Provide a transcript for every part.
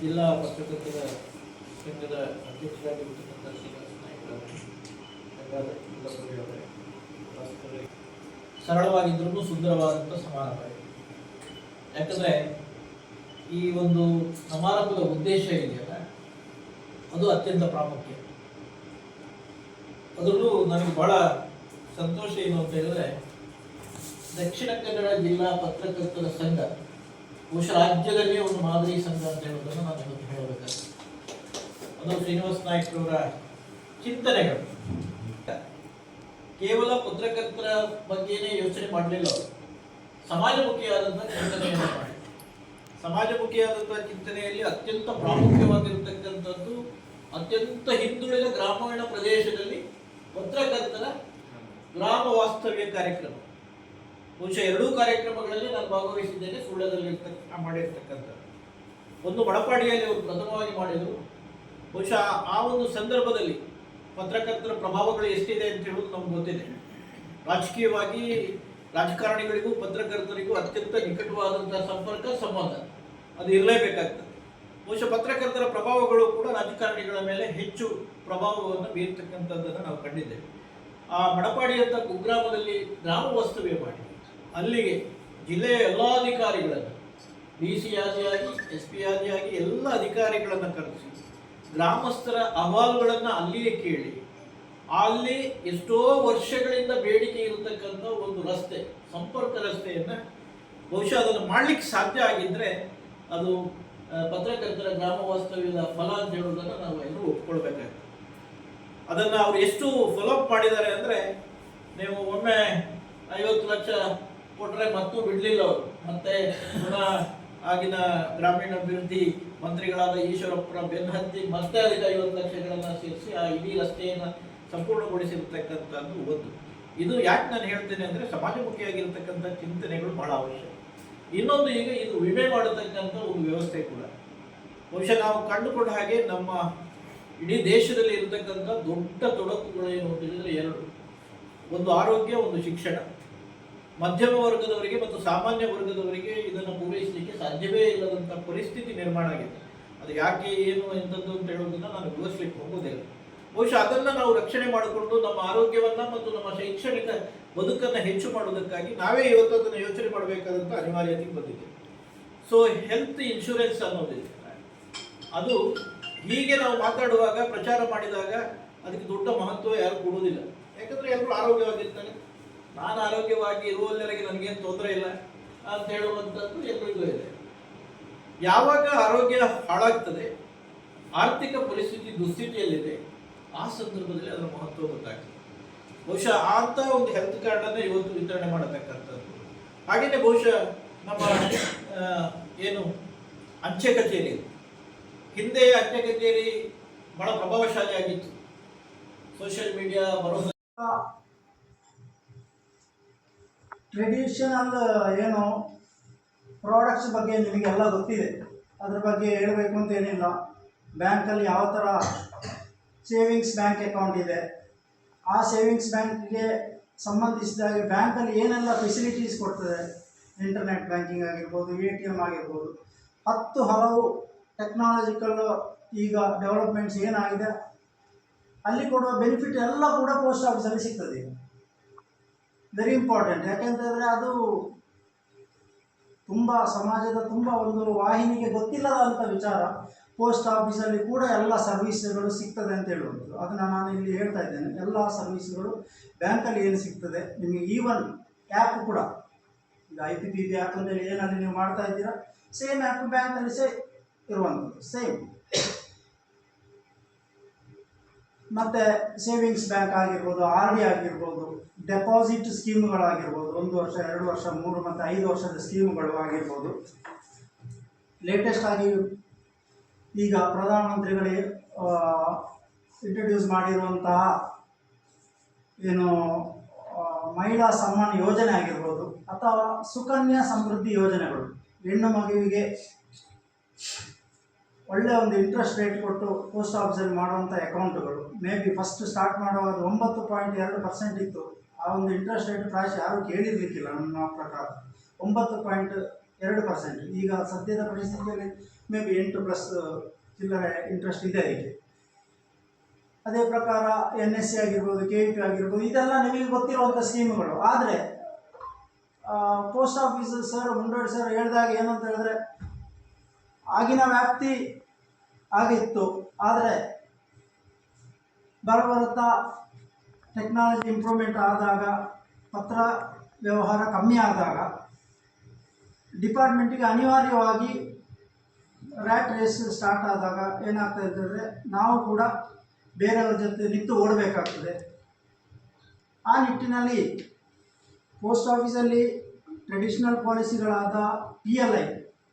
ಜಿಲ್ಲಾ ಪತ್ರಕರ್ತರ ಸಂಘದ ಅಧ್ಯಕ್ಷರಾಗಿರ್ತಕ್ಕಂಥ ಶ್ರೀನಿವಾಸ ನಾಯ್ಕ ಅವರು, ಸಂಘದ ಇಲ್ಲಪುರಿ ಅವರೇ, ಉಪಸ್ಥಿತರೇ, ಸರಳವಾಗಿದ್ರೂ ಸುಂದರವಾದಂಥ ಸಮಾರಂಭ ಯಾಕಂದ್ರೆ ಈ ಒಂದು ಸಮಾರಂಭದ ಉದ್ದೇಶ ಇದೆಯಲ್ಲ ಅದು ಅತ್ಯಂತ ಪ್ರಾಮುಖ್ಯ. ಅದರಲ್ಲೂ ನನಗೆ ಬಹಳ ಸಂತೋಷ ಏನು ಅಂತ ಹೇಳಿದ್ರೆ ದಕ್ಷಿಣ ಕನ್ನಡ ಜಿಲ್ಲಾ ಪತ್ರಕರ್ತರ ಸಂಘ ಬಹುಶಃ ರಾಜ್ಯದಲ್ಲಿ ಒಂದು ಮಾದರಿ ಸಂಘ ಅಂತ ಹೇಳೋದನ್ನು ನಾನು ಇವತ್ತು ಹೇಳಬೇಕಾಗ್ತದೆ ಅದು ಶ್ರೀನಿವಾಸ ನಾಯ್ಕರವರ ಚಿಂತನೆಗಳು. ಕೇವಲ ಪತ್ರಕರ್ತರ ಬಗ್ಗೆನೇ ಯೋಚನೆ ಮಾಡಲಿಲ್ಲ ಅವರು. ಸಮಾಜಮುಖಿಯಾದಂಥ ಚಿಂತನೆಯನ್ನು ಮಾಡಿ. ಸಮಾಜಮುಖಿಯಾದಂಥ ಚಿಂತನೆಯಲ್ಲಿ ಅತ್ಯಂತ ಪ್ರಾಮುಖ್ಯವಾಗಿರತಕ್ಕಂಥದ್ದು ಅತ್ಯಂತ ಹಿಂದುಳಿದ ಗ್ರಾಮೀಣ ಪ್ರದೇಶದಲ್ಲಿ ಪತ್ರಕರ್ತರ ಗ್ರಾಮ ವಾಸ್ತವ್ಯ ಕಾರ್ಯಕ್ರಮ. ಬಹುಶಃ ಎರಡೂ ಕಾರ್ಯಕ್ರಮಗಳಲ್ಲಿ ನಾನು ಭಾಗವಹಿಸಿದ್ದೇನೆ, ಸುಳ್ಳದಲ್ಲಿ ಮಾಡಿರ್ತಕ್ಕಂಥದ್ದು. ಒಂದು ಮಡಪಾಡಿಯಲ್ಲಿ ಅವರು ಪ್ರಥಮವಾಗಿ ಮಾಡಿದರು. ಬಹುಶಃ ಆ ಒಂದು ಸಂದರ್ಭದಲ್ಲಿ ಪತ್ರಕರ್ತರ ಪ್ರಭಾವಗಳು ಎಷ್ಟಿದೆ ಅಂತ ಹೇಳೋದು ನಮ್ಗೆ ಗೊತ್ತಿದೆ. ರಾಜಕೀಯವಾಗಿ, ರಾಜಕಾರಣಿಗಳಿಗೂ, ಪತ್ರಕರ್ತರಿಗೂ ಅತ್ಯಂತ ನಿಕಟವಾದಂತಹ ಸಂಪರ್ಕ, ಸಂಬಂಧ. ಅದು ಇರಲೇಬೇಕಾಗ್ತದೆ. ಬಹುಶಃ ಪತ್ರಕರ್ತರ ಪ್ರಭಾವಗಳು ಕೂಡ ರಾಜಕಾರಣಿಗಳ ಮೇಲೆ ಹೆಚ್ಚು ಪ್ರಭಾವವನ್ನು ಬೀರ್ತಕ್ಕಂಥದ್ದನ್ನು ನಾವು ಕಂಡಿದ್ದೇವೆ. ಆ ಮಡಪಾಡಿಯಂಥ ಕುಗ್ರಾಮದಲ್ಲಿ ಗ್ರಾಮ ವಾಸ್ತವ್ಯ ಮಾಡಿ. ಅಲ್ಲಿಗೆ ಜಿಲ್ಲೆಯ ಎಲ್ಲ ಅಧಿಕಾರಿಗಳನ್ನು, ಡಿ ಸಿ ಆದಿಯಾಗಿ, ಎಸ್ ಪಿ ಆದಿಯಾಗಿ ಎಲ್ಲ ಅಧಿಕಾರಿಗಳನ್ನು ಕರೆಸಿ, ಗ್ರಾಮಸ್ಥರ ಅಹವಾಲುಗಳನ್ನು ಅಲ್ಲಿಯೇ ಕೇಳಿ, ಅಲ್ಲಿ ಎಷ್ಟೋ ವರ್ಷಗಳಿಂದ ಬೇಡಿಕೆ ಇರತಕ್ಕಂಥ ಒಂದು ರಸ್ತೆ, ಸಂಪರ್ಕ ರಸ್ತೆಯನ್ನು ಬಹುಶಃ ಅದನ್ನು ಮಾಡ್ಲಿಕ್ಕೆ ಸಾಧ್ಯ ಆಗಿದ್ದರೆ ಅದು ಪತ್ರಕರ್ತರ ಗ್ರಾಮ ವಾಸ್ತವ್ಯದ ಫಲ ಅಂತ ಹೇಳೋದನ್ನು ನಾವು ಎಲ್ಲರೂ ಒಪ್ಕೊಳ್ಬೇಕಾಗ್ತದೆ. ಅದನ್ನು ಅವರು ಎಷ್ಟು ಫಾಲೋಅಪ್ ಮಾಡಿದ್ದಾರೆ ಅಂದರೆ, ನೀವು ಒಮ್ಮೆ ಐವತ್ತು ಲಕ್ಷ ಕೊಟ್ಟರೆ ಮತ್ತೂ ಬಿಡಲಿಲ್ಲ ಅವರು. ಮತ್ತೆ ಪುನಃ ಆಗಿನ ಗ್ರಾಮೀಣಾಭಿವೃದ್ಧಿ ಮಂತ್ರಿಗಳಾದ ಈಶ್ವರಪ್ಪರ ಬೆನ್ನಹತ್ತಿ ಮತ್ತೆ ಅದಕ್ಕೆ ಐವತ್ತು ಲಕ್ಷಗಳನ್ನು ಸೇರಿಸಿ ಆ ಇಡೀ ರಸ್ತೆಯನ್ನು ಸಂಪೂರ್ಣಗೊಳಿಸಿರ್ತಕ್ಕಂಥದ್ದು ಒಂದು. ಇದು ಯಾಕೆ ನಾನು ಹೇಳ್ತೇನೆ ಅಂದರೆ ಸಮಾಜಮುಖಿಯಾಗಿರ್ತಕ್ಕಂಥ ಚಿಂತನೆಗಳು ಬಹಳ ಅವಶ್ಯಕ ಇನ್ನೊಂದು ಈಗ ಇದು ವಿಮೆ ಮಾಡತಕ್ಕಂಥ ಒಂದು ವ್ಯವಸ್ಥೆ ಕೂಡ. ಬಹುಶಃ ನಾವು ಕಂಡುಕೊಂಡ ಹಾಗೆ ನಮ್ಮ ಇಡೀ ದೇಶದಲ್ಲಿ ಇರತಕ್ಕಂಥ ದೊಡ್ಡ ತೊಡಕುಗಳು ಏನು ಅಂತ ಹೇಳಿದರೆ ಎರಡು. ಒಂದು ಆರೋಗ್ಯ, ಒಂದು ಶಿಕ್ಷಣ. ಮಧ್ಯಮ ವರ್ಗದವರಿಗೆ ಮತ್ತು ಸಾಮಾನ್ಯ ವರ್ಗದವರಿಗೆ ಇದನ್ನು ಪೂರೈಸಲಿಕ್ಕೆ ಸಾಧ್ಯವೇ ಇಲ್ಲದಂಥ ಪರಿಸ್ಥಿತಿ ನಿರ್ಮಾಣ ಆಗಿದೆ. ಅದು ಯಾಕೆ, ಏನು, ಎಂಥದ್ದು ಅಂತ ಹೇಳೋದನ್ನ ನಾನು ವಿವರಿಸಲಿಕ್ಕೆ ಹೋಗೋದಿಲ್ಲ ಬಹುಶಃ ಅದನ್ನು ನಾವು ರಕ್ಷಣೆ ಮಾಡಿಕೊಂಡು ನಮ್ಮ ಆರೋಗ್ಯವನ್ನ ಮತ್ತು ನಮ್ಮ ಶೈಕ್ಷಣಿಕ ಬದುಕನ್ನು ಹೆಚ್ಚು ಮಾಡುವುದಕ್ಕಾಗಿ ನಾವೇ ಇವತ್ತು ಅದನ್ನು ಯೋಚನೆ ಮಾಡಬೇಕಾದಂಥ ಅನಿವಾರ್ಯತೆ ಬಂದಿದೆ ಸೊ ಹೆಲ್ತ್ ಇನ್ಶೂರೆನ್ಸ್ ಅನ್ನೋದಿದೆ ಅದು ಹೀಗೆ ನಾವು ಮಾತಾಡುವಾಗ, ಪ್ರಚಾರ ಮಾಡಿದಾಗ ಅದಕ್ಕೆ ದೊಡ್ಡ ಮಹತ್ವ ಯಾರು ಕೊಡುವುದಿಲ್ಲ. ಯಾಕಂದ್ರೆ ಎಲ್ಲರೂ ಆರೋಗ್ಯವಾಗಿರ್ತಾರೆ. ನಾನು ಆರೋಗ್ಯವಾಗಿ ಇರುವವರೆಗೆ ನನಗೇನು ತೊಂದರೆ ಇಲ್ಲ ಅಂತ ಹೇಳುವಂಥದ್ದು ಎಲ್ಲರಿಗೂ ಇದೆ. ಯಾವಾಗ ಆರೋಗ್ಯ ಹಾಳಾಗ್ತದೆ, ಆರ್ಥಿಕ ಪರಿಸ್ಥಿತಿ ದುಸ್ಥಿತಿಯಲ್ಲಿದೆ, ಆ ಸಂದರ್ಭದಲ್ಲಿ ಅದರ ಮಹತ್ವ ಗೊತ್ತಾಗ್ತದೆ. ಬಹುಶಃ ಅಂತ ಒಂದು ಹೆಲ್ತ್ ಕಾರ್ಡನ್ನು ಇವತ್ತು ವಿತರಣೆ ಮಾಡತಕ್ಕಂಥದ್ದು. ಹಾಗೆಯೇ ಬಹುಶಃ ನಮ್ಮ ಏನು ಅಂಚೆ ಕಚೇರಿ, ಹಿಂದೆ ಅಂಚೆ ಕಚೇರಿ ಬಹಳ ಪ್ರಭಾವಶಾಲಿ ಆಗಿತ್ತು ಸೋಷಿಯಲ್ ಮೀಡಿಯಾ ಬರೋದು ಟ್ರೆಡಿಷನಲ್ ಏನು ಪ್ರಾಡಕ್ಟ್ಸ್ ಬಗ್ಗೆ ನಿಮಗೆಲ್ಲ ಗೊತ್ತಿದೆ. ಅದ್ರ ಬಗ್ಗೆ ಹೇಳಬೇಕು ಅಂತ ಏನಿಲ್ಲ. ಬ್ಯಾಂಕಲ್ಲಿ ಯಾವ ಥರ ಸೇವಿಂಗ್ಸ್ ಬ್ಯಾಂಕ್ ಅಕೌಂಟ್ ಇದೆ, ಆ ಸೇವಿಂಗ್ಸ್ ಬ್ಯಾಂಕ್ಗೆ ಸಂಬಂಧಿಸಿದಾಗೆ ಬ್ಯಾಂಕಲ್ಲಿ ಏನೆಲ್ಲ ಫೆಸಿಲಿಟೀಸ್ ಕೊಡ್ತದೆ? ಇಂಟರ್ನೆಟ್ ಬ್ಯಾಂಕಿಂಗ್ ಆಗಿರ್ಬೋದು ಎ ಟಿ ಎಂ ಆಗಿರ್ಬೋದು. ಹತ್ತು ಹಲವು ಟೆಕ್ನಾಲಜಿಕಲ್ ಈಗ ಡೆವಲಪ್ಮೆಂಟ್ಸ್ ಏನಾಗಿದೆ? ಅಲ್ಲಿ ಕೊಡುವ ಬೆನಿಫಿಟ್ ಎಲ್ಲ ಕೂಡ ಪೋಸ್ಟ್ ಆಫೀಸಲ್ಲಿ ಸಿಗ್ತದೆ. ವೆರಿ ಇಂಪಾರ್ಟೆಂಟ್ ಯಾಕೆಂತಂದರೆ ಅದು ತುಂಬ ಸಮಾಜದ ತುಂಬ ಒಂದು ವಾಹಿನಿಗೆ ಗೊತ್ತಿಲ್ಲದಂಥ ವಿಚಾರ. ಪೋಸ್ಟ್ ಆಫೀಸಲ್ಲಿ ಕೂಡ ಎಲ್ಲ ಸರ್ವೀಸ್ಗಳು ಸಿಗ್ತದೆ ಅಂತ ಹೇಳುವಂಥದ್ದು. ಅದನ್ನು ನಾನು ಇಲ್ಲಿ ಹೇಳ್ತಾ ಇದ್ದೇನೆ. ಎಲ್ಲ ಸರ್ವೀಸ್ಗಳು ಬ್ಯಾಂಕಲ್ಲಿ ಏನು ಸಿಗ್ತದೆ? ನಿಮಗೆ ಈವನ್ ಆ್ಯಪ್ ಕೂಡ. ಈಗ I P P B app ಅಂತೇಳಿ ಏನಾದರೂ ನೀವು ಮಾಡ್ತಾ ಇದ್ದೀರಾ? ಸೇಮ್ ಆ್ಯಪ್ ಬ್ಯಾಂಕಲ್ಲಿ ಸೇ ಇರುವಂಥದ್ದು. ಸೇಮ್ ಮತ್ತು ಸೇವಿಂಗ್ಸ್ ಬ್ಯಾಂಕ್ ಆಗಿರ್ಬೋದು ಆರ್ ಡಿ ಆಗಿರ್ಬೋದು ಡೆಪಾಸಿಟ್ ಸ್ಕೀಮ್ಗಳಾಗಿರ್ಬೋದು ಒಂದು ವರ್ಷ, ಎರಡು ವರ್ಷ, ಮೂರು ಮತ್ತು ಐದು ವರ್ಷದ ಸ್ಕೀಮ್ಗಳು ಆಗಿರ್ಬೋದು. ಲೇಟೆಸ್ಟ್ ಆಗಿ ಈಗ ಪ್ರಧಾನಮಂತ್ರಿಗಳೇ ಇಂಟ್ರಡ್ಯೂಸ್ ಮಾಡಿರುವಂತಹ ಏನು ಮಹಿಳಾ ಸಮ್ಮಾನ್ ಯೋಜನೆ ಆಗಿರ್ಬೋದು, ಅಥವಾ ಸುಕನ್ಯಾ ಸಮೃದ್ಧಿ ಯೋಜನೆಗಳು, ಹೆಣ್ಣು ಮಗುವಿಗೆ ಒಳ್ಳೆಯ ಒಂದು ಇಂಟ್ರೆಸ್ಟ್ ರೇಟ್ ಕೊಟ್ಟು ಪೋಸ್ಟ್ ಆಫೀಸಲ್ಲಿ ಮಾಡುವಂಥ ಅಕೌಂಟ್ಗಳು ಮೇ ಬಿ ಫಸ್ಟ್ ಸ್ಟಾರ್ಟ್ ಮಾಡುವಾಗ ಒಂಬತ್ತು ಪಾಯಿಂಟ್ ಎರಡು ಪರ್ಸೆಂಟ್ ಇತ್ತು. ಆ ಒಂದು ಇಂಟ್ರೆಸ್ಟ್ ರೇಟ್ ಪ್ರಾಯಶಃ ಯಾರೂ ಕೇಳಿರ್ಲಿಕ್ಕಿಲ್ಲ ನನ್ನ ಪ್ರಕಾರ. ಒಂಬತ್ತು ಪಾಯಿಂಟ್ ಎರಡು ಪರ್ಸೆಂಟ್ ಈಗ ಸದ್ಯದ ಪರಿಸ್ಥಿತಿಯಲ್ಲಿ ಮೇ ಬಿ ಎಂಟು ಪ್ಲಸ್ ಚಿಲ್ಲರೆ ಇಂಟ್ರೆಸ್ಟ್ ಇದೆ ಅದಕ್ಕೆ ಅದೇ ಪ್ರಕಾರ ಎನ್ ಎಸ್ ಸಿ ಆಗಿರ್ಬೋದು ಕೆ ಇ ಪಿ ಆಗಿರ್ಬೋದು, ಇದೆಲ್ಲ ನಿಮಗೆ ಗೊತ್ತಿರುವಂಥ ಸ್ಕೀಮ್ಗಳು ಆದರೆ post office sir Mundodi sir ಹೇಳಿದಾಗ ಏನಂತ ಹೇಳಿದ್ರೆ ಆಗಿನ ವ್ಯಾಪ್ತಿ ಆಗಿತ್ತು. ಆದರೆ ಬರಬರುತ್ತಾ ಟೆಕ್ನಾಲಜಿ ಇಂಪ್ರೂವ್ಮೆಂಟ್ ಆದಾಗ, ಪತ್ರ ವ್ಯವಹಾರ ಕಮ್ಮಿ ಆದಾಗ, ಡಿಪಾರ್ಟ್ಮೆಂಟಿಗೆ ಅನಿವಾರ್ಯವಾಗಿ ರ್ಯಾಟ್ ರೇಸ್ ಸ್ಟಾರ್ಟ್ ಆದಾಗ ಏನಾಗ್ತಾ ಅಂತಂದರೆ ನಾವು ಕೂಡ ಬೇರೆಯವರ ಜೊತೆ ನಿಂತು ಓಡಬೇಕಾಗ್ತದೆ. ಆ ನಿಟ್ಟಿನಲ್ಲಿ ಪೋಸ್ಟ್ ಆಫೀಸಲ್ಲಿ traditional ಪಾಲಿಸಿಗಳಾದ P L I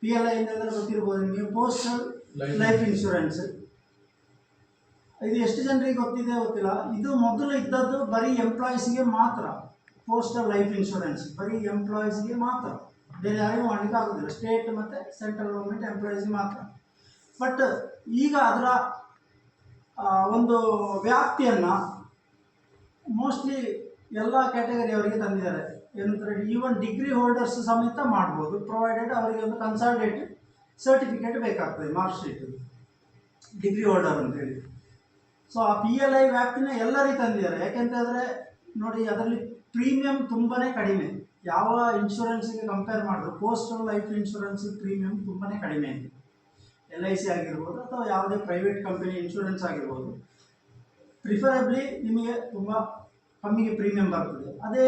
P L I ಅಂತಂದ್ರೆ ಗೊತ್ತಿರ್ಬೋದು. ನಿಮಗೆ ಪೋಸ್ಟಲ್ ಲೈಫ್ ಇನ್ಶೂರೆನ್ಸ್ ಇದು ಎಷ್ಟು ಜನರಿಗೆ ಗೊತ್ತಿದೆ ಗೊತ್ತಿಲ್ಲ. ಇದು ಮೊದಲು ಇದ್ದದ್ದು ಬರೀ ಎಂಪ್ಲಾಯೀಸ್ಗೆ ಮಾತ್ರ. ಪೋಸ್ಟಲ್ ಲೈಫ್ ಇನ್ಶೂರೆನ್ಸ್ ಬರೀ ಎಂಪ್ಲಾಯೀಸ್ಗೆ ಮಾತ್ರ. ಬೇರೆ ಯಾರಿಗೂ ಮಾಡಲಿಕ್ಕೆ ಆಗೋದಿಲ್ಲ. ಸ್ಟೇಟ್ ಮತ್ತು ಸೆಂಟ್ರಲ್ ಗೌರ್ಮೆಂಟ್ ಎಂಪ್ಲಾಯೀಸ್ಗೆ ಮಾತ್ರ. ಬಟ್ ಈಗ ಅದರ ಒಂದು ವ್ಯಾಪ್ತಿಯನ್ನು ಮೋಸ್ಟ್ಲಿ ಎಲ್ಲ ಕ್ಯಾಟಗರಿಯವರಿಗೆ ತಂದಿದ್ದಾರೆ. ಏನಂತಾರೆ ಈವನ್ ಡಿಗ್ರಿ ಹೋಲ್ಡರ್ಸ್ ಸಮೇತ ಮಾಡ್ಬೋದು. ಪ್ರೊವೈಡೆಡ್ ಅವರಿಗೆ ಒಂದು ಕನ್ಸಾಲ್ಟೇಟಿವ್ ಸರ್ಟಿಫಿಕೇಟ್ ಬೇಕಾಗ್ತದೆ ಮಾರ್ಕ್ ಶೀಟ್ ಡಿಗ್ರಿ ಹೋಲ್ಡರ್ ಅಂತೇಳಿ. ಸೊ ಆ ಪಿ ಎಲ್ ಐ ವ್ಯಾಪ್ತಿನ ಎಲ್ಲರಿಗೆ ತಂದಿದ್ದಾರೆ. ಯಾಕೆಂತಂದರೆ ನೋಡಿ, ಅದರಲ್ಲಿ ಪ್ರೀಮಿಯಂ ತುಂಬಾ ಕಡಿಮೆ. ಯಾವ ಇನ್ಶೂರೆನ್ಸಿಗೆ ಕಂಪೇರ್ ಮಾಡಿದ್ರು ಪೋಸ್ಟಲ್ ಲೈಫ್ ಇನ್ಶೂರೆನ್ಸ್ ಪ್ರೀಮಿಯಂ ತುಂಬಾ ಕಡಿಮೆ ಇದೆ. ಎಲ್ ಐ ಸಿ ಆಗಿರ್ಬೋದು ಅಥವಾ ಯಾವುದೇ ಪ್ರೈವೇಟ್ ಕಂಪನಿ ಇನ್ಶೂರೆನ್ಸ್ ಆಗಿರ್ಬೋದು. ಪ್ರಿಫರಬ್ಲಿ ನಿಮಗೆ ತುಂಬ ಕಮ್ಮಿಗೆ ಪ್ರೀಮಿಯಂ ಬರ್ತದೆ. ಅದೇ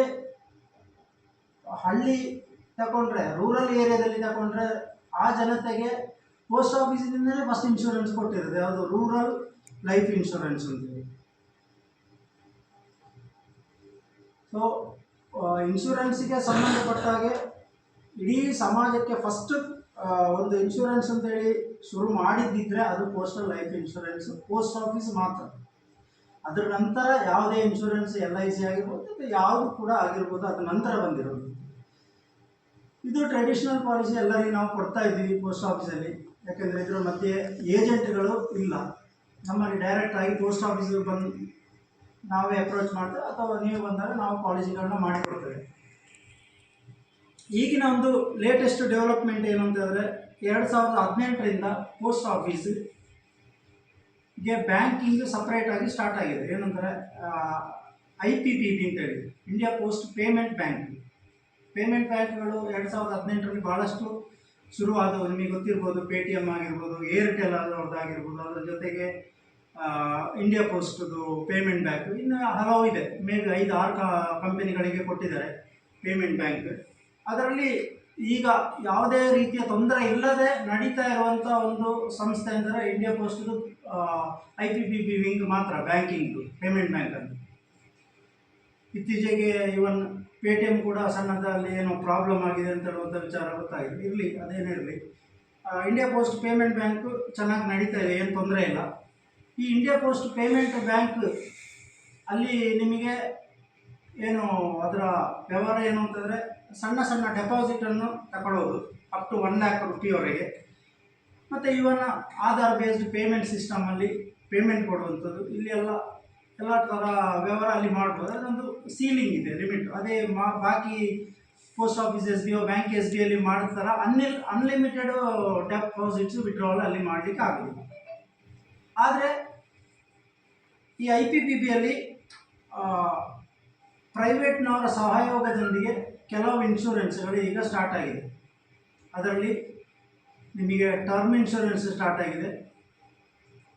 ಹಳ್ಳಿ ತಗೊಂಡ್ರೆ ರೂರಲ್ ಏರಿಯಾದಲ್ಲಿ ತಗೊಂಡ್ರೆ ಆ ಜನತೆಗೆ ಪೋಸ್ಟ್ ಆಫೀಸಿನಿಂದಲೇ ಫಸ್ಟ್ ಇನ್ಶೂರೆನ್ಸ್ ಕೊಟ್ಟಿರೋದು. ಯಾವುದು? ರೂರಲ್ ಲೈಫ್ ಇನ್ಶೂರೆನ್ಸ್ ಅಂತೇಳಿ ಸೊ ಇನ್ಶೂರೆನ್ಸಿಗೆ ಸಂಬಂಧಪಟ್ಟ ಹಾಗೆ ಇಡೀ ಸಮಾಜಕ್ಕೆ ಫಸ್ಟ್ ಒಂದು ಇನ್ಶೂರೆನ್ಸ್ ಅಂತೇಳಿ ಶುರು ಮಾಡಿದ್ದಿದ್ರೆ ಅದು postal life insurance post office ಮಾತ್ರ. ಅದರ ನಂತರ ಯಾವುದೇ ಇನ್ಶೂರೆನ್ಸ್ ಎಲ್ ಐ ಸಿ ಆಗಿರ್ಬೋದು ಅಥವಾ ಯಾವುದು ಕೂಡ ಆಗಿರ್ಬೋದು ಅದ ನಂತರ ಬಂದಿರೋದು. ಇದು ಟ್ರೆಡಿಷನಲ್ ಪಾಲಿಸಿ ಎಲ್ಲರಿಗೂ ನಾವು ಕೊಡ್ತಾ ಇದ್ದೀವಿ ಪೋಸ್ಟ್ ಆಫೀಸಲ್ಲಿ ಯಾಕೆಂದರೆ ಇದರ ಮಧ್ಯೆ ಏಜೆಂಟ್ಗಳು ಇಲ್ಲ. ನಮ್ಮಲ್ಲಿ ಡೈರೆಕ್ಟ್ ಆಗಿ ಪೋಸ್ಟ್ ಆಫೀಸಿಗೆ ಬಂದು ನಾವೇ ಅಪ್ರೋಚ್ ಮಾಡ್ತೇವೆ ಅಥವಾ ನೀವು ಬಂದಾಗ ನಾವು ಪಾಲಿಸಿಗಳನ್ನ ಮಾಡಿಕೊಡ್ತೇವೆ. ಈಗಿನ ಒಂದು ಲೇಟೆಸ್ಟ್ ಡೆವಲಪ್ಮೆಂಟ್ ಏನು ಅಂತ ಹೇಳಿದ್ರೆ, ಎರಡು ಸಾವಿರದ ಹದಿನೆಂಟರಿಂದ ಪೋಸ್ಟ್ ಆಫೀಸ್ ಗೆ ಬ್ಯಾಂಕಿಂಗ್ ಸಪ್ರೇಟ್ ಆಗಿ ಸ್ಟಾರ್ಟ್ ಆಗಿದೆ. ಏನಂದರೆ ಐ ಪಿ ಪಿ ಬಿ ಅಂತೇಳಿ India post payment bank payment ಬ್ಯಾಂಕ್ಗಳು ಎರಡು ಸಾವಿರದ ಹದಿನೆಂಟರಲ್ಲಿ ಭಾಳಷ್ಟು ಶುರುವಾದವು. ನಿಮಗೆ ಗೊತ್ತಿರ್ಬೋದು ಪೇ ಟಿ ಎಂ ಆಗಿರ್ಬೋದು ಏರ್ಟೆಲ್ ಆಗಿರ್ಬೋದು, ಅದರ ಜೊತೆಗೆ ಇಂಡಿಯಾ ಪೋಸ್ಟ್ದು ಪೇಮೆಂಟ್ ಬ್ಯಾಂಕ್ ಇನ್ನು ಹಲವು ಇದೆ. ಮೇ ಬಿ ಐದು, ಆರು ಕಂಪನಿಗಳಿಗೆ ಕೊಟ್ಟಿದ್ದಾರೆ ಪೇಮೆಂಟ್ ಬ್ಯಾಂಕ್ ಅದರಲ್ಲಿ ಈಗ ಯಾವುದೇ ರೀತಿಯ ತೊಂದರೆ ಇಲ್ಲದೆ ನಡೀತಾ ಇರುವಂಥ ಒಂದು ಸಂಸ್ಥೆ ಅಂದರೆ ಇಂಡಿಯಾ ಪೋಸ್ಟ್ದು ಐ ಪಿ ಪಿ ವಿಂಗ್ ಮಾತ್ರ ಬ್ಯಾಂಕಿಂಗ್ದು ಪೇಮೆಂಟ್ ಬ್ಯಾಂಕ್ ಅಂತ ಇತ್ತೀಚೆಗೆ ಇವನ್ ಪೇ ಟಿ ಎಂ ಕೂಡ ಸಣ್ಣದಲ್ಲಿ ಏನೋ ಪ್ರಾಬ್ಲಮ್ ಆಗಿದೆ ಅಂತ ಹೇಳುವಂಥ ವಿಚಾರ ಗೊತ್ತಾಗಿದೆ ಇರಲಿ, ಅದೇನೇ ಇರಲಿ ಇಂಡಿಯಾ ಪೋಸ್ಟ್ ಪೇಮೆಂಟ್ ಬ್ಯಾಂಕ್ ಚೆನ್ನಾಗಿ ನಡೀತಾ ಇದೆ, ಏನು ತೊಂದರೆ ಇಲ್ಲ. ಈ ಇಂಡಿಯಾ ಪೋಸ್ಟ್ ಪೇಮೆಂಟ್ ಬ್ಯಾಂಕ್ ಅಲ್ಲಿ ನಿಮಗೆ ಏನು ಅದರ ವ್ಯವಹಾರ ಏನು ಅಂತಂದರೆ ಸಣ್ಣ ಸಣ್ಣ ಡೆಪಾಸಿಟನ್ನು ತಗೊಳ್ಳೋದು. ಅಪ್ ಟು ಒನ್ ಲ್ಯಾಕ್ ರುಪಿಯವರೆಗೆ ಮತ್ತು ಇವನ್ನ ಆಧಾರ್ ಬೇಸ್ಡ್ ಪೇಮೆಂಟ್ ಸಿಸ್ಟಮಲ್ಲಿ ಪೇಮೆಂಟ್ ಕೊಡುವಂಥದ್ದು. ಇಲ್ಲಿ ಎಲ್ಲ ಎಲ್ಲ ಥರ ವ್ಯವಹಾರ ಅಲ್ಲಿ ಮಾಡ್ಬೋದು ಅದೊಂದು ಸೀಲಿಂಗ್ ಇದೆ ಲಿಮಿಟ್ ಅದೇ ಮಾ, ಬಾಕಿ post office S B O bank S B ಅಲ್ಲಿ ಮಾಡ್ತಾರ ಅನ್ಲಿಲ್ ಅನ್ಲಿಮಿಟೆಡ್ ಡೆಪಾಸಿಟ್ಸ್ ವಿಡ್ರಾವಲ್ ಅಲ್ಲಿ ಮಾಡಲಿಕ್ಕೆ ಆಗೋದಿಲ್ಲ. ಆದರೆ ಈ ಐ ಪಿ ಪಿ ಬಿಯಲ್ಲಿ ಪ್ರೈವೇಟ್ನವರ ಸಹಯೋಗದೊಂದಿಗೆ ಕೆಲವು ಇನ್ಶೂರೆನ್ಸ್ಗಳು ಈಗ ಸ್ಟಾರ್ಟ್ ಆಗಿದೆ. ಅದರಲ್ಲಿ ನಿಮಗೆ ಟರ್ಮ್ ಇನ್ಶೂರೆನ್ಸ್ ಸ್ಟಾರ್ಟ್ ಆಗಿದೆ.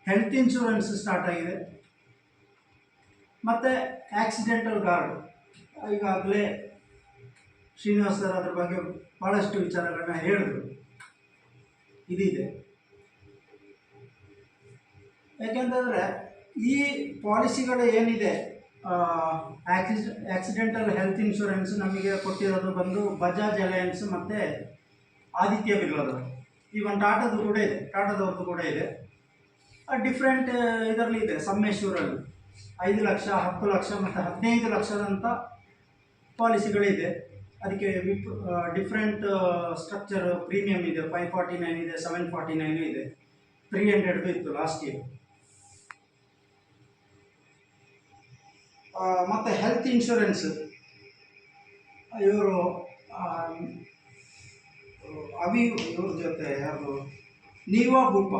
ಹೆಲ್ತ್ ಇನ್ಶೂರೆನ್ಸ್ ಸ್ಟಾರ್ಟ್ ಆಗಿದೆ. ಮತ್ತು ಆಕ್ಸಿಡೆಂಟಲ್ ಗಾರ್ಡ್ ಈಗಾಗಲೇ ಶ್ರೀನಿವಾಸ್ ಸರ್ ಅದ್ರ ಬಗ್ಗೆ ಭಾಳಷ್ಟು ವಿಚಾರಗಳನ್ನ ಹೇಳಿದ್ರು. ಇದಿದೆ. ಯಾಕೆಂತಂದರೆ ಈ ಪಾಲಿಸಿಗಳು ಏನಿದೆ? ಆಕ್ಸಿಡ್ ಆಕ್ಸಿಡೆಂಟಲ್ ಹೆಲ್ತ್ ಇನ್ಶೂರೆನ್ಸ್ ನಮಗೆ ಕೊಟ್ಟಿರೋದು ಬಂದು ಬಜಾಜ್ ಅಲಯನ್ಸ್ ಮತ್ತು ಆದಿತ್ಯ ಬಿಗ್ಳದವರು ಈ ಒಂದು ಟಾಟಾದು ಕೂಡ ಇದೆ ಟಾಟಾದವ್ರದ್ದು ಕೂಡ ಇದೆ. ಡಿಫ್ರೆಂಟ್ ಇದರಲ್ಲಿ ಇದೆ ಸಮ್ಮೇಶ್ವರಲ್ಲಿ ಐದು ಲಕ್ಷ, ಹತ್ತು ಲಕ್ಷ ಮತ್ತು ಹದಿನೈದು ಲಕ್ಷದಂಥ ಪಾಲಿಸಿಗಳಿದೆ. ಅದಕ್ಕೆ ವಿಪ್ ಡಿಫ್ರೆಂಟ್ ಸ್ಟ್ರಕ್ಚರ್ ಪ್ರೀಮಿಯಮ್ ಇದೆ. ಫೈವ್ ಫಾರ್ಟಿ ನೈನ್ ಇದೆ ಸೆವೆನ್ ಫಾರ್ಟಿ ನೈನು ಇದೆ. ತ್ರೀ ಹಂಡ್ರೆಡ್ದು ಇತ್ತು ಲಾಸ್ಟ್ ಇಯರ್ ಮತ್ತು ಹೆಲ್ತ್ ಇನ್ಶೂರೆನ್ಸ್ ಇವರು ಅವಿ ಇವ್ರ ಜೊತೆ ಯಾರು? ನೀವಾ ಗುಪ್ಪ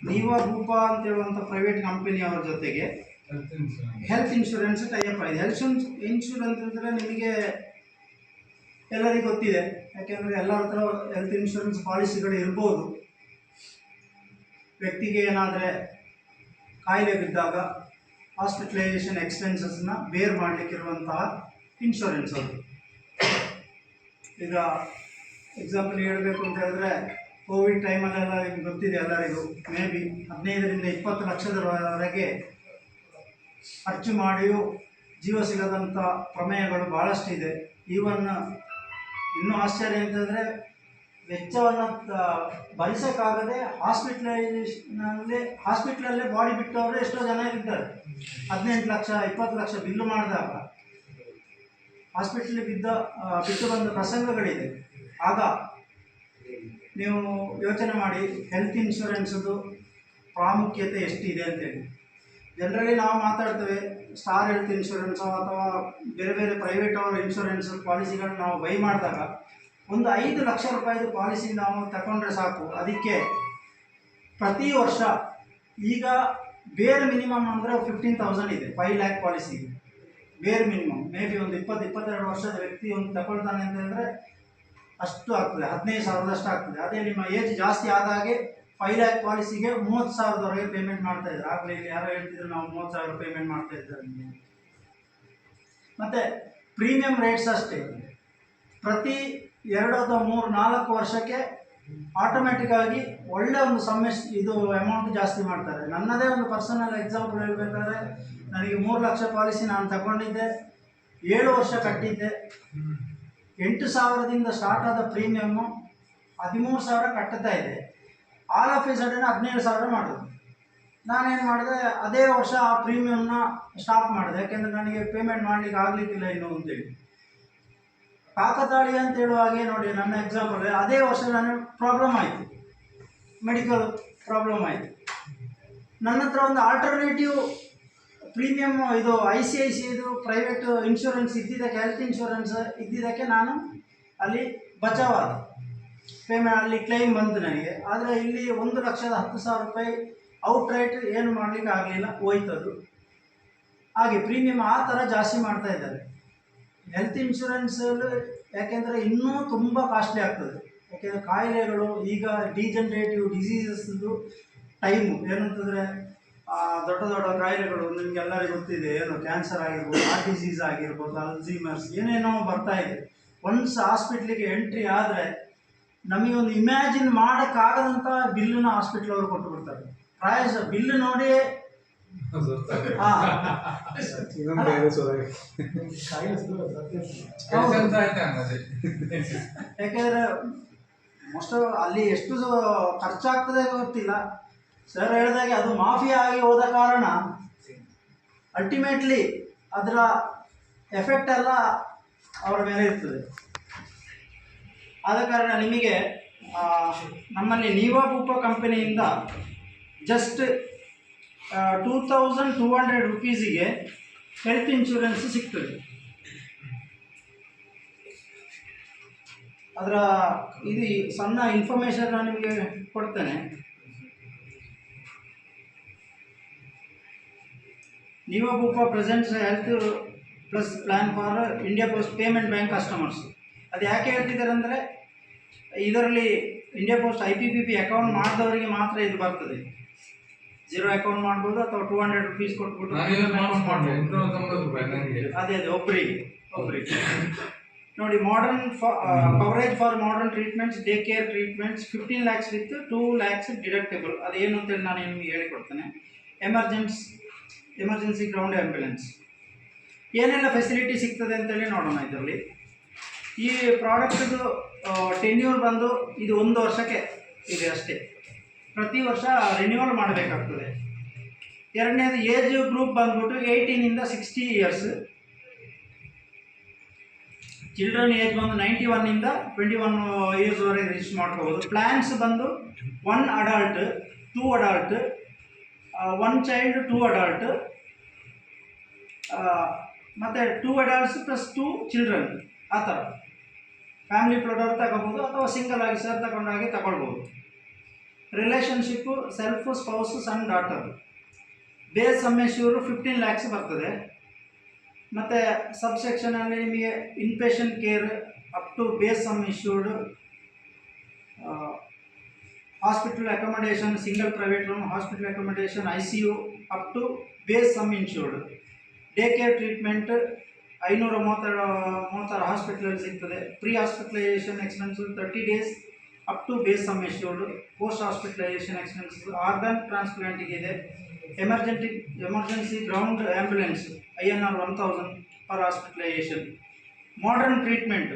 ನೀವಾ ಗುಪ್ಪ ಅಂತ ಹೇಳುವಂಥ ಪ್ರೈವೇಟ್ ಕಂಪನಿಯವರ ಜೊತೆಗೆ ಹೆಲ್ತ್ ಇನ್ಶೂರೆನ್ಸ್ ಟೈಅಪ್ ಆಗಿದೆ. ಹೆಲ್ತ್ ಇನ್ಶೂರೆನ್ಸ್ ಅಂದರೆ ನಿಮಗೆ ಎಲ್ಲರಿಗೂ ಗೊತ್ತಿದೆ. ಯಾಕೆಂದರೆ ಎಲ್ಲರ ಹತ್ರ ಹೆಲ್ತ್ ಇನ್ಶೂರೆನ್ಸ್ ಪಾಲಿಸಿಗಳು ಇರ್ಬೋದು. ವ್ಯಕ್ತಿಗೆ ಏನಾದರೆ ಕಾಯಿಲೆ ಬಿದ್ದಾಗ ಹಾಸ್ಪಿಟಲೈಸೇಷನ್ ಎಕ್ಸ್ಪೆನ್ಸಸ್ನ ಬೇರ್ ಮಾಡಲಿಕ್ಕಿರುವಂತಹ ಇನ್ಶೂರೆನ್ಸ್ ಅದು. ಈಗ ಎಕ್ಸಾಂಪಲ್ ಹೇಳಬೇಕು ಅಂತ ಹೇಳಿದ್ರೆ ಕೋವಿಡ್ ಟೈಮಲ್ಲೆಲ್ಲ ನಿಮ್ಗೆ ಗೊತ್ತಿದೆ ಎಲ್ಲರಿಗೂ ಮೇ ಬಿ ಹದಿನೈದರಿಂದ ಇಪ್ಪತ್ತು ಲಕ್ಷದವರೆಗೆ ಖರ್ಚು ಮಾಡಿಯೂ ಜೀವ ಸಿಗದಂಥ ಪ್ರಮೇಯಗಳು ಭಾಳಷ್ಟಿದೆ ಈವನ್ ಇನ್ನೂ ಆಶ್ಚರ್ಯ ಅಂತಂದರೆ ವೆಚ್ಚವನ್ನು ಭರಿಸೋಕ್ಕಾಗದೆ ಹಾಸ್ಪಿಟ್ಲೈಸೇಷನಲ್ಲಿ ಹಾಸ್ಪಿಟ್ಲಲ್ಲೇ ಬಾಡಿ ಬಿಟ್ಟವರು ಎಷ್ಟೋ ಜನ ಇದ್ದಾರೆ ಹದಿನೆಂಟು ಲಕ್ಷ, ಇಪ್ಪತ್ತು ಲಕ್ಷ ಬಿಲ್ಲು ಮಾಡಿದಾಗ. ಹಾಸ್ಪಿಟ್ಲಿಗೆ ಬಿದ್ದ ಬಿಟ್ಟು ಬಂದ ಪ್ರಸಂಗಗಳಿದೆ. ಆಗ ನೀವು ಯೋಚನೆ ಮಾಡಿ, ಹೆಲ್ತ್ ಇನ್ಶೂರೆನ್ಸದು ಪ್ರಾಮುಖ್ಯತೆ ಎಷ್ಟಿದೆ ಅಂತೇಳಿ. ಜನರಲ್ಲಿ ನಾವು ಮಾತಾಡ್ತೇವೆ, ಸ್ಟಾರ್ ಹೆಲ್ತ್ ಇನ್ಶೂರೆನ್ಸು ಅಥವಾ ಬೇರೆ ಬೇರೆ ಪ್ರೈವೇಟ್ ಅವರ ಇನ್ಶೂರೆನ್ಸ್ ಪಾಲಿಸಿಗಳನ್ನ ನಾವು ಬೈ ಮಾಡಿದಾಗ ಒಂದು ಐದು ಲಕ್ಷ ರೂಪಾಯಿದು ಪಾಲಿಸಿ ನಾವು ತಗೊಂಡ್ರೆ ಸಾಕು. ಅದಕ್ಕೆ ಪ್ರತಿ ವರ್ಷ ಈಗ ಬೇರೆ ಮಿನಿಮಮ್ ಅಂದರೆ ಫಿಫ್ಟೀನ್ ತೌಸಂಡ್ ಇದೆ ಫೈವ್ ಲ್ಯಾಕ್ ಪಾಲಿಸಿಗೆ ಬೇರೆ ಮಿನಿಮಮ್ ಮೇ ಬಿ ಒಂದು ಇಪ್ಪತ್ತು, ಇಪ್ಪತ್ತೆರಡು ವರ್ಷದ ವ್ಯಕ್ತಿ ಒಂದು ತಗೊಳ್ತಾನೆ ಅಂತಂದರೆ ಅಷ್ಟು ಆಗ್ತದೆ, ಹದಿನೈದು ಸಾವಿರದಷ್ಟು ಆಗ್ತದೆ. ಅದೇ ನಿಮ್ಮ ಏಜ್ ಜಾಸ್ತಿ ಆದ ಹಾಗೆ ಫೈವ್ ಲ್ಯಾಕ್ ಪಾಲಿಸಿಗೆ ಮೂವತ್ತು ಸಾವಿರದವರೆಗೆ ಪೇಮೆಂಟ್ ಮಾಡ್ತಾ ಇದ್ದಾರೆ. ಆಗಲೇ ಇಲ್ಲಿ ಯಾರೋ ಹೇಳ್ತಿದ್ರು ನಾವು ಮೂವತ್ತು ಸಾವಿರ ಪೇಮೆಂಟ್ ಮಾಡ್ತಾ ಇದ್ದಾರೆ ನಿಮಗೆ ಮತ್ತೆ ಪ್ರೀಮಿಯಂ ರೇಟ್ಸ್ ಅಷ್ಟೇ. ಪ್ರತಿ ಎರಡು ಅಥವಾ ಮೂರು ನಾಲ್ಕು ವರ್ಷಕ್ಕೆ ಆಟೋಮೆಟಿಕ್ ಆಗಿ ಒಳ್ಳೆ ಒಂದು ಸಮ್ಯ ಇದು ಅಮೌಂಟ್ ಜಾಸ್ತಿ ಮಾಡ್ತಾರೆ. ನನ್ನದೇ ಒಂದು ಪರ್ಸನಲ್ ಎಕ್ಸಾಂಪಲ್ ಹೇಳಬೇಕಾದ್ರೆ ನನಗೆ ಮೂರು ಲಕ್ಷ ಪಾಲಿಸಿ ನಾನು ತಗೊಂಡಿದ್ದೆ, ಏಳು ವರ್ಷ ಕಟ್ಟಿದ್ದೆ, ಎಂಟು ಸಾವಿರದಿಂದ ಸ್ಟಾರ್ಟ್ ಆದ ಪ್ರೀಮಿಯಮ್ಮು ಹದಿಮೂರು ಸಾವಿರ ಕಟ್ಟುತ್ತಾ ಇದೆ. ಆಲ್ ಆಫ್ ಎ ಸಡನ್ ಹದಿನೇಳು ಸಾವಿರ ಮಾಡೋದು. ನಾನೇನು ಮಾಡಿದೆ, ಅದೇ ವರ್ಷ ಆ ಪ್ರೀಮಿಯಮ್ನ ಸ್ಟಾಪ್ ಮಾಡಿದೆ. ಯಾಕೆಂದರೆ ನನಗೆ ಪೇಮೆಂಟ್ ಮಾಡಲಿಕ್ಕೆ ಆಗಲಿಕ್ಕಿಲ್ಲ ಇನ್ನು ಅಂತೇಳಿ. ಕಾಕತಾಳಿ ಅಂತ ಹೇಳುವ ಹಾಗೆ ನೋಡಿ, ನನ್ನ ಎಕ್ಸಾಂಪಲ್ ಅದೇ ವರ್ಷ ನಾನು ಪ್ರಾಬ್ಲಮ್ ಆಯಿತು. ಮೆಡಿಕಲ್ ಪ್ರಾಬ್ಲಮ್ ಆಯಿತು. ನನ್ನ ಹತ್ರ ಒಂದು ಆಲ್ಟರ್ನೇಟಿವ್ ಪ್ರೀಮಿಯಮ್ ಇದು ಐ ಸಿ ಐ ಸಿ ಇದು ಪ್ರೈವೇಟ್ ಇನ್ಶೂರೆನ್ಸ್ ಇದ್ದಿದ್ದಕ್ಕೆ ಹೆಲ್ತ್ ಇನ್ಶೂರೆನ್ಸ್ ಇದ್ದಿದ್ದಕ್ಕೆ ನಾನು ಅಲ್ಲಿ ಬಚಾವಾದ ಪೇಮೆಂಟ್ ಅಲ್ಲಿ ಕ್ಲೈಮ್ ಬಂತು ನನಗೆ. ಆದರೆ ಇಲ್ಲಿ ಒಂದು ಲಕ್ಷದ ಹತ್ತು ಸಾವಿರ ರೂಪಾಯಿ ಔಟ್ ರೈಟ್ ಏನು ಮಾಡಲಿಕ್ಕೆ ಆಗಲಿಲ್ಲ, ಹೋಯ್ತದು. ಹಾಗೆ ಪ್ರೀಮಿಯಮ್ ಆ ಥರ ಜಾಸ್ತಿ ಮಾಡ್ತಾ ಇದ್ದಾರೆ. ಹೆಲ್ತ್ ಇನ್ಶೂರೆನ್ಸಲ್ಲಿ ಯಾಕೆಂದರೆ ಇನ್ನೂ ತುಂಬ ಕಾಸ್ಟ್ಲಿ ಆಗ್ತದೆ. ಯಾಕೆಂದರೆ ಕಾಯಿಲೆಗಳು, ಈಗ ಡಿಜನ್ರೇಟಿವ್ ಡಿಸೀಸಸ್ದು ಟೈಮು ಏನಂತಂದರೆ ದೊಡ್ಡ ದೊಡ್ಡ ಕಾಯಿಲೆಗಳು ನಿಮಗೆಲ್ಲರಿಗೂ ಗೊತ್ತಿದೆ. ಏನು ಕ್ಯಾನ್ಸರ್ ಆಗಿರ್ಬೋದು ಹಾರ್ಟ್ ಡಿಸೀಸ್ ಆಗಿರ್ಬೋದು ಅಲ್ಝೀಮರ್ಸ್ ಏನೇನೋ ಬರ್ತಾ ಇದೆ. ಒನ್ಸ್ ಹಾಸ್ಪಿಟ್ಲಿಗೆ ಎಂಟ್ರಿ ಆದರೆ, ನಮಗೊಂದು ಇಮ್ಯಾಜಿನ್ ಮಾಡೋಕ್ಕಾಗದಂಥ ಬಿಲ್ಲನ್ನ ಹಾಸ್ಪಿಟ್ಲ್ ಅವರು ಕೊಟ್ಟು ಬಿಡ್ತಾರೆ ಪ್ರೈಸ್ ಬಿಲ್ ನೋಡಿ ಹಾಂ ಇನ್ನೊಂದು ಬೇರೆ ಸೊರಗೆ ಯಾಕೆಂದರೆ ಮೋಸ್ಟ್ ಅಲ್ಲಿ ಎಷ್ಟು ಖರ್ಚಾಗ್ತದೆ ಗೊತ್ತಿಲ್ಲ. ಸರ್ ಹೇಳಿದಾಗೆ ಅದು ಮಾಫಿಯಾ ಆಗಿ ಹೋದ ಕಾರಣ ಅಲ್ಟಿಮೇಟ್ಲಿ ಅದರ ಎಫೆಕ್ಟ್ ಎಲ್ಲ ಅವರ ಮೇಲೆ ಇರ್ತದೆ. ಆದ ಕಾರಣ ನಿಮಗೆ ನಮ್ಮಲ್ಲಿ ನೀವಾ ಕಂಪನಿಯಿಂದ just two thousand two hundred ರುಪೀಸಿಗೆ health insurance ಸಿಗ್ತದೆ ಅದರ, ಇದು ಸಣ್ಣ ಇನ್ಫಾರ್ಮೇಷನ್ ನಾನು ನಿಮಗೆ ಕೊಡ್ತೇನೆ. ನೀವೋ book for presents health plus plan for India post payment bank customers ಅದು ಯಾಕೆ ಹೇಳ್ತಿದ್ದಾರೆ ಅಂದರೆ, ಇದರಲ್ಲಿ India post I P P P account ಮಾಡಿದವರಿಗೆ ಮಾತ್ರ ಇದು ಬರ್ತದೆ. ಜೀರೋ ಅಕೌಂಟ್ ಮಾಡ್ಬೋದು ಅಥವಾ ಟೂ ಹಂಡ್ರೆಡ್ ರುಪೀಸ್ ಕೊಟ್ಬಿಟ್ಟು. ಅದೇ ಅದೇ ಒಬ್ಬರಿಗೆ ಒಬ್ಬರಿಗೆ ನೋಡಿ modern coverage for modern treatments day care treatments fifteen lakhs with two lakhs deductible ಅದೇನು ಅಂತೇಳಿ ನಾನು ನಿಮಗೆ ಹೇಳಿಕೊಡ್ತೇನೆ. ಎಮರ್ಜೆನ್ಸ್ ಎಮರ್ಜೆನ್ಸಿ ಗ್ರೌಂಡ್ ಆ್ಯಂಬುಲೆನ್ಸ್ ಏನೆಲ್ಲ ಫೆಸಿಲಿಟಿ ಸಿಗ್ತದೆ ಅಂತೇಳಿ ನೋಡೋಣ ಇದರಲ್ಲಿ. ಈ ಪ್ರಾಡಕ್ಟ್ದು ಟೆನ್ಯೂರ್ ಬಂದು ಇದು ಒಂದು ವರ್ಷಕ್ಕೆ ಇದೆ ಅಷ್ಟೇ. ಪ್ರತಿ ವರ್ಷ ರಿನ್ಯೂವಲ್ ಮಾಡಬೇಕಾಗ್ತದೆ. ಎರಡನೇದು ಏಜ್ ಗ್ರೂಪ್ ಬಂದ್ಬಿಟ್ಟು ಏಯ್ಟೀನಿಂದ ಸಿಕ್ಸ್ಟಿ ಇಯರ್ಸ್ ಚಿಲ್ಡ್ರನ್ ಏಜ್ ಬಂದು ನೈಂಟಿ ಒನ್ನಿಂದ ಟ್ವೆಂಟಿ ಒನ್ ಇಯರ್ಸ್ವರೆಗೆ ರಿಜಿಸ್ಟರ್ ಮಾಡ್ಕೋಬೋದು. ಪ್ಲ್ಯಾನ್ಸ್ ಬಂದು one adult two adult one child two adult ಮತ್ತು two adults plus two children ಆ ಥರ. ಫ್ಯಾಮಿಲಿ ಪ್ಲಾಟ್ ತಗೋಬೋದು ಅಥವಾ ಸಿಂಗಲ್ ಆಗಿ ಸರ್ ತಗೊಂಡಾಗಿ ತಗೊಳ್ಬೋದು. Relationship self spouse son daughter base sum assured fifteen lakhs ಬರ್ತದೆ. ಮತ್ತು ಸಬ್ಸೆಕ್ಷನಲ್ಲಿ ನಿಮಗೆ inpatient care up to base sum insured hospital accommodation single private room hospital accommodation I C U up to base sum insured day care treatment ಐನೂರ ಮೂವತ್ತೆರಡು ಮೂವತ್ತಾರು ಹಾಸ್ಪಿಟ್ಲಲ್ಲಿ ಸಿಗ್ತದೆ. Pre hospitalisation expense thirty days up to base sum insured post hospitalisation expenses organ ಟ್ರಾನ್ಸ್ಪ್ಲಾಂಟಿಗೆ ಇದೆ. Emergency emergency ground ambulance I N R one thousand per hospitalisation modern treatment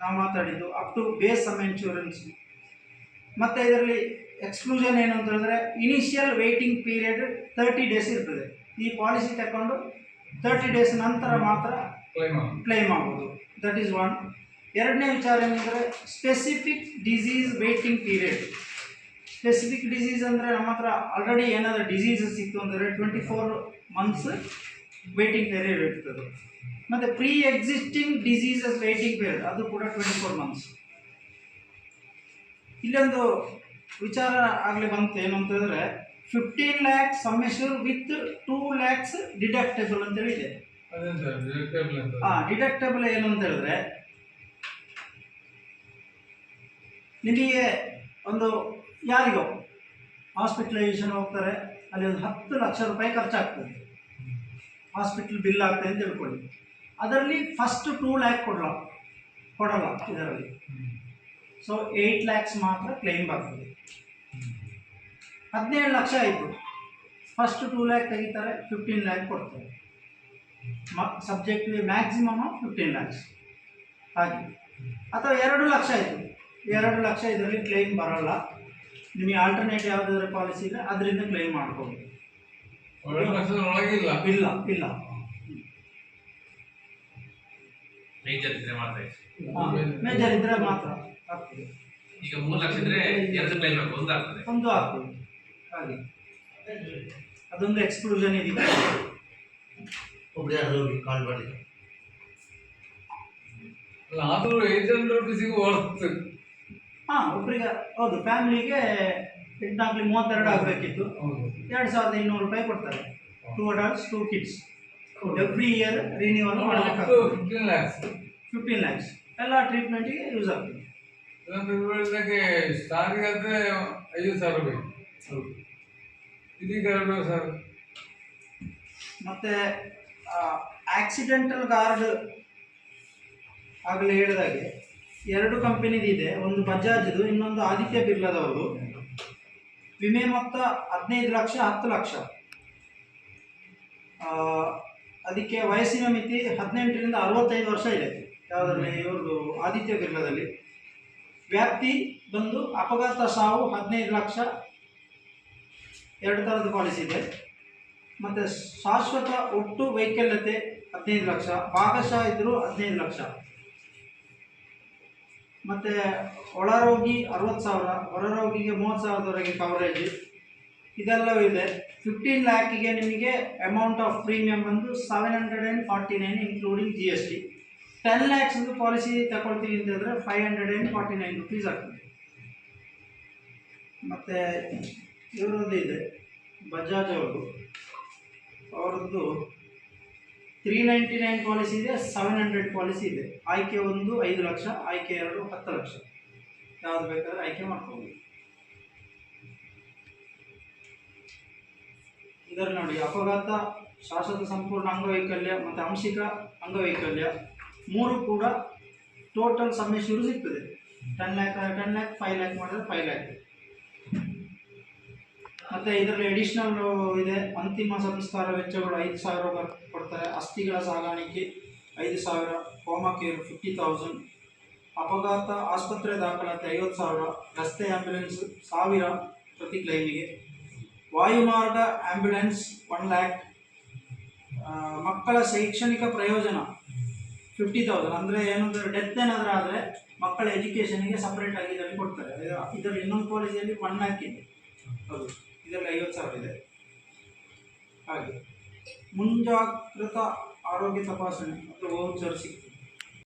ನಾವು ಮಾತಾಡಿದ್ದು up to base sum insurance ಮತ್ತು ಇದರಲ್ಲಿ exclusion ಏನು ಅಂತ ಹೇಳಿದ್ರೆ initial waiting period thirty days ಇರ್ತದೆ. ಈ ಪಾಲಿಸಿ ತಗೊಂಡು ತರ್ಟಿ ಡೇಸ್ ನಂತರ ಮಾತ್ರ ಕ್ಲೈಮ್ ಆಗ್ಬೋದು ದಟ್ ಈಸ್ ಒನ್ ಎರಡನೇ ವಿಚಾರ ಏನಂದರೆ specific disease waiting period specific disease ಅಂದರೆ ನಮ್ಮ ಹತ್ರ ಆಲ್ರೆಡಿ ಏನಾದರೂ ಡಿಸೀಸಸ್ ಇತ್ತು ಅಂದರೆ twenty four months waiting period ಇರ್ತದೆ. ಮತ್ತು pre existing diseases waiting period ಅದು ಕೂಡ ಟ್ವೆಂಟಿ ಫೋರ್ ಮಂತ್ಸ್ ಇಲ್ಲೊಂದು ವಿಚಾರ ಆಗಲಿ ಬಂತು ಏನು ಅಂತ ಹೇಳಿದ್ರೆ fifteen lakhs sum assured with two lakhs deductible ಅಂತೇಳಿ ಇದೆ ಹಾಂ ಡಿಡಕ್ಟೇಬಲ್ ಏನು ಅಂತ ಹೇಳಿದ್ರೆ ನಿಮಗೆ ಒಂದು ಯಾರಿಗೋ ಹಾಸ್ಪಿಟಲೈಸೇಷನ್ ಹೋಗ್ತಾರೆ, ಅಲ್ಲಿ ಒಂದು ಹತ್ತು ಲಕ್ಷ ರೂಪಾಯಿ ಖರ್ಚಾಗ್ತದೆ. ಹಾಸ್ಪಿಟ್ಲ್ ಬಿಲ್ ಆಗ್ತದೆ ಅಂತ ತಿಳ್ಕೊಳ್ಳಿ. ಅದರಲ್ಲಿ ಫಸ್ಟ್ ಟೂ ಲ್ಯಾಕ್ ಕೊಡಲ್ಲ ಕೊಡಲ್ಲ ಇದರಲ್ಲಿ. ಸೊ ಏಯ್ಟ್ ಲ್ಯಾಕ್ಸ್ ಮಾತ್ರ ಕ್ಲೈಮ್ ಬರ್ತದೆ. ಹದಿನೇಳು ಲಕ್ಷ ಆಯಿತು. ಫಸ್ಟ್ ಟೂ ಲ್ಯಾಕ್ ತೆಗಿತಾರೆ ಫಿಫ್ಟೀನ್ ಲ್ಯಾಕ್ ಕೊಡ್ತಾರೆ. ಮ ಸಬ್ಜೆಕ್ಟ್ ಮ್ಯಾಕ್ಸಿಮಮ್ ಫಿಫ್ಟೀನ್ ಲ್ಯಾಕ್ಸ್ ಹಾಗೆ. ಅಥವಾ ಎರಡು ಲಕ್ಷ ಆಯಿತು. ಎರಡು ಲಕ್ಷ ಇದರಲ್ಲಿ ಕ್ಲೈಮ್ ಬರೋಲ್ಲ. ನಿಮಗೆ ಆಲ್ಟರ್ನೇಟ್ ಯಾವುದಾದ್ರು ಪಾಲಿಸಿ ಇದೆ ಅದರಿಂದ ಕ್ಲೈಮ್ ಮಾಡ್ಬೋದು. ಒಳಗಿಲ್ಲ ಇಲ್ಲ. ಇಲ್ಲ ಮೇಜರ್ ಇದ್ರೆ ಮಾತ್ರ. ಮೇಜರ್ ಇದ್ರೆ ಮಾತ್ರ ಆಗ್ತದೆ. ಈಗ ಮೂರು ಲಕ್ಷ ಇದ್ರೆ ಎರಡು ಕ್ಲೈಮ್ ಬೇಕು ಒಂದು ಆಗ್ತದೆ. ಒಂದು ಆಗ್ತದೆ. ಹಾಗೆ. ಅದೊಂದು ಎಕ್ಸ್ಕ್ಲೂಷನ್ ಇದೆ. ಒಬ್ಬರು ಯಾರು ಹೋಗಿ ಕಾಲ್ ಮಾಡಿ. ಅಲ್ಲ ಆದರೂ ಏಜೆಂಟ್ ಸಿಗುವ ವರ್ತ್ ಹಾಂ ಒಬ್ಬರಿಗೆ ಹೌದು ಫ್ಯಾಮಿಲಿಗೆ ಎಂಟಾಗ್ಲಿ ಮೂವತ್ತೆರಡು ಆಗಬೇಕಿತ್ತು. ಹೌದು. ಎರಡು ಸಾವಿರದ ಇನ್ನೂರು ರೂಪಾಯಿ ಕೊಡ್ತಾರೆ. Two adults two kids every year renewal ಮಾಡಬೇಕಾಗ್ತದೆ. ಫಿಫ್ಟೀನ್ ಲ್ಯಾಕ್ಸ್ ಫಿಫ್ಟೀನ್ ಲ್ಯಾಕ್ಸ್ ಎಲ್ಲ ಟ್ರೀಟ್ಮೆಂಟಿಗೆ ಯೂಸ್ ಆಗ್ತದೆ. ಇದಕ್ಕೆ ಆದ್ರೆ ಐದು ಸಾವಿರ ಬೇಕು. ಇದೀಗ ಎರಡು ಸಾವಿರ. ಮತ್ತು ಆಕ್ಸಿಡೆಂಟಲ್ ಗಾರ್ಡ್ ಆಗಲೇ ಹೇಳಿದಾಗೆ ಎರಡು ಕಂಪನಿದಿದೆ ಒಂದು ಬಜಾಜ್ದು ಇನ್ನೊಂದು ಆದಿತ್ಯ ಬಿರ್ಲಾದವರು ವಿಮೆ ಮೊತ್ತ ಹದಿನೈದು ಲಕ್ಷ, ಹತ್ತು ಲಕ್ಷ. ಅದಕ್ಕೆ ವಯಸ್ಸಿನ ಮಿತಿ ಹದಿನೆಂಟರಿಂದ ಅರವತ್ತೈದು ವರ್ಷ ಇದೆ. ಯಾವುದರಲ್ಲಿ? ಇವ್ರದ್ದು ಆದಿತ್ಯ ಬಿರ್ಲಾದಲ್ಲಿ ವ್ಯಾಪ್ತಿ ಬಂದು ಅಪಘಾತ ಸಾವು ಹದಿನೈದು ಲಕ್ಷ. ಎರಡು ಥರದ ಪಾಲಿಸಿ ಇದೆ. ಮತ್ತು ಶಾಶ್ವತ ಒಟ್ಟು ವೈಕಲ್ಯತೆ ಹದಿನೈದು ಲಕ್ಷ. ಭಾಗಶಃ ಇದ್ದರೂ ಹದಿನೈದು ಲಕ್ಷ. ಮತ್ತು ಒಳರೋಗಿ ಅರವತ್ತು ಸಾವಿರ, ಹೊರರೋಗಿಗೆ ಮೂವತ್ತು ಸಾವಿರದವರೆಗೆ ಕವರೇಜ್ ಇದೆಲ್ಲವೂ ಇದೆ. ಫಿಫ್ಟೀನ್ ಲ್ಯಾಕಿಗೆ ನಿಮಗೆ ಅಮೌಂಟ್ ಆಫ್ ಪ್ರೀಮಿಯಮ್ ಬಂದು seven hundred and forty nine including G S T ten ಲ್ಯಾಕ್ಸ್ದು policy ತಗೊಳ್ತೀವಿ ಅಂತಂದರೆ five hundred and forty nine rupees ಆಗ್ತದೆ. ಮತ್ತು ಇವರದ್ದು ಇದೆ ಬಜಾಜ್ ಅವರು ಅವರದ್ದು ತ್ರೀ ನೈಂಟಿ ನೈನ್ ಪಾಲಿಸಿ ಇದೆ ಸೆವೆನ್ ಹಂಡ್ರೆಡ್ ಪಾಲಿಸಿ ಇದೆ. ಆಯ್ಕೆ ಒಂದು, ಐದು ಲಕ್ಷ, ಆಯ್ಕೆ ಎರಡು, ಹತ್ತು ಲಕ್ಷ. ಯಾವ್ದು ಬೇಕಾದ್ರೆ ಆಯ್ಕೆ ಮಾಡ್ಕೋಬೋದು. ಇದರಲ್ಲಿ ನೋಡಿ, ಅಪಘಾತ, ಶಾಶ್ವತ ಸಂಪೂರ್ಣ ಅಂಗವೈಕಲ್ಯ ಮತ್ತು ಅಂಶಿಕ ಅಂಗವೈಕಲ್ಯ ಮೂರು ಕೂಡ ಟೋಟಲ್ ಸಮ್ಮೇಶ್ವರು ಸಿಗ್ತದೆ. Ten lakh ten lakh five lakh ಮಾಡಿದ್ರೆ ಫೈವ್ ಲ್ಯಾಕ್ ಮತ್ತು ಇದರಲ್ಲಿ ಅಡಿಷ್ನಲ್ ಇದೆ. ಅಂತಿಮ ಸಂಸ್ಕಾರ ವೆಚ್ಚಗಳು ಐದು ಸಾವಿರ ಕೊಡ್ತಾರೆ. ಅಸ್ಥಿಗಳ ಸಾಗಾಣಿಕೆ ಐದು ಸಾವಿರ, ಹೋಮ ಕೇರ್ ಫಿಫ್ಟಿ ತೌಸಂಡ್ ಅಪಘಾತ ಆಸ್ಪತ್ರೆ ದಾಖಲಾತಿ ಐವತ್ತು ಸಾವಿರ, ರಸ್ತೆ ಆ್ಯಂಬುಲೆನ್ಸ್ ಸಾವಿರ ಪ್ರತಿ ಕ್ಲೈಮಿಗೆ ವಾಯುಮಾರ್ಗ ಆ್ಯಂಬುಲೆನ್ಸ್ ಒನ್ ಲ್ಯಾಕ್ ಮಕ್ಕಳ ಶೈಕ್ಷಣಿಕ ಪ್ರಯೋಜನ ಫಿಫ್ಟಿ ತೌಸಂಡ್ ಅಂದರೆ ಏನಂದ್ರೆ ಡೆತ್ ಏನಾದರೂ ಆದರೆ ಮಕ್ಕಳ ಎಜುಕೇಷನ್ಗೆ ಸಪ್ರೇಟಾಗಿ ಇದರಲ್ಲಿ ಕೊಡ್ತಾರೆ. ಇದರಲ್ಲಿ ಇನ್ನೊಂದು ಕಾಲೇಜಲ್ಲಿ ಒನ್ ಲ್ಯಾಕ್ ಇದೆ. ಹೌದು. ಇದರಲ್ಲಿ ಐವತ್ತು ಸಾವಿರ ಇದೆ ಹಾಗೆ ಮುಂಜಾಗ್ರತಾ ಆರೋಗ್ಯ ತಪಾಸಣೆ ಮತ್ತು ವೌಚರ್ ಸಿಗ್ತದೆ